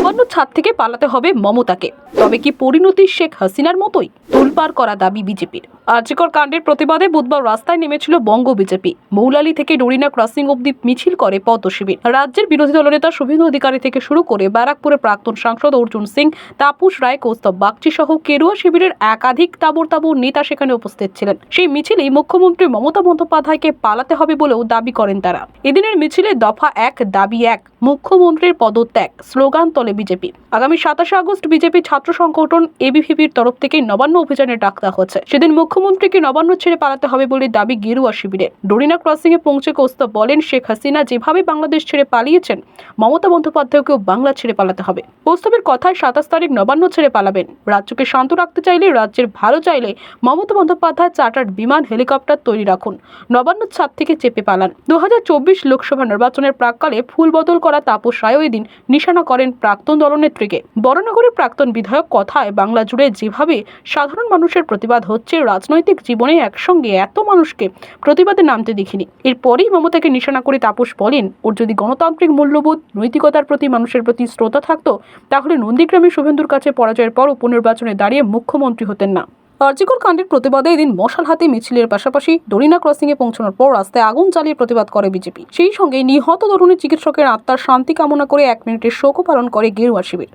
নবান্ন ছাদ থেকে পালাতে হবে মমতাকে। তবে কি পরিণতি শেখ হাসিনার মতোই? তোলপাড় করা দাবি বিজেপির। আর্যিকর কাণ্ডের প্রতিবাদে বুধবার রাস্তায় নেমেছিল বঙ্গ বিজেপি। মৌলালি থেকে ডরিনা ক্রসিং অব্দি মিছিল করে পদ্ম শিবির রাজ্যের বিরোধী দলনেতা শুভেন্দু অধিকারী থেকে শুরু করে ব্যারাকপুরের প্রাক্তন সাংসদ অর্জুন সিং, তাপস রায়, কৌস্তব বাগচি সহ কেরুয়া শিবিরের একাধিক তাবর তাবর নেতা সেখানে উপস্থিত ছিলেন। সেই মিছিলেই মুখ্যমন্ত্রী মমতা বন্দ্যোপাধ্যায়কে পালাতে হবে বলেও দাবি করেন তারা। এদিনের মিছিলে দফা এক, দাবি এক। মুখ্যমন্ত্রীর পদত্যাগ। স্লোগান তোলে বিজেপি। আগামী সাতাশে আগস্ট বিজেপি ছাত্র সংগঠন এবিভিপির তরফ থেকে নবান্ন অভিযানে ডাক দেওয়া হচ্ছে সেদিন মুখ্যমন্ত্রীকে নবান্ন ছেড়ে পালাতে হবে বলে দাবি গেরুয়া শিবিরের ডরিনা ক্রসিং এ পৌঁছে কৌস্তব বলেন, শেখ হাসিনা যেভাবে বাংলাদেশ ছেড়ে পালিয়েছেন, মমতা বন্দ্যোপাধ্যায়কেও বাংলা ছেড়ে পালাতে হবে। কৌস্তবের কথায় সাতাশ তারিখ নবান্ন ছেড়ে পালাবেন। রাজ্যকে শান্ত রাখতে চাইলে রাজ্যের ভালো চাইলে মমতা বন্দ্যোপাধ্যায় চার্টার্ড বিমান হেলিকপ্টার তৈরি রাখুন। নবান্ন ছাদ থেকে চেপে পালান। দু হাজার চব্বিশ লোকসভা নির্বাচনের প্রাককালে ফুল বদল করা তাপস রায় ওই দিন নিশানা করেন প্রাক্তন দলনেত্রীকে। বড়নগরের প্রাক্তন বিধায়ক কথায় বাংলা জুড়ে যেভাবে সাধারণ মানুষের প্রতিবাদ হচ্ছে, রাজনৈতিক জীবনে একসঙ্গে এত মানুষকে প্রতিবাদে নামতে দেখিনি। এরপরেই মমতাকে নিশানা করে তাপস বলেন, ওর যদি গণতান্ত্রিক মূল্যবোধ, নৈতিকতার প্রতি মানুষের প্রতি শ্রোতা থাকতো, তাহলে নন্দীগ্রামে শুভেন্দুর কাছে পরাজয়ের পর উপনির্বাচনে দাঁড়িয়ে মুখ্যমন্ত্রী হতেন না। কার্যকর কাণ্ডের প্রতিবাদে এদিন মশাল হাতে মিছিলের পাশাপাশি ডরিনা ক্রসিংয়ে পৌঁছানোর পর রাস্তায় আগুন জ্বালিয়ে প্রতিবাদ করে বিজেপি। সেই সঙ্গে নিহত ধরনের চিকিৎসকের আত্মার শান্তি কামনা করে এক মিনিটের শোক পালন করে গেরুয়া শিবির।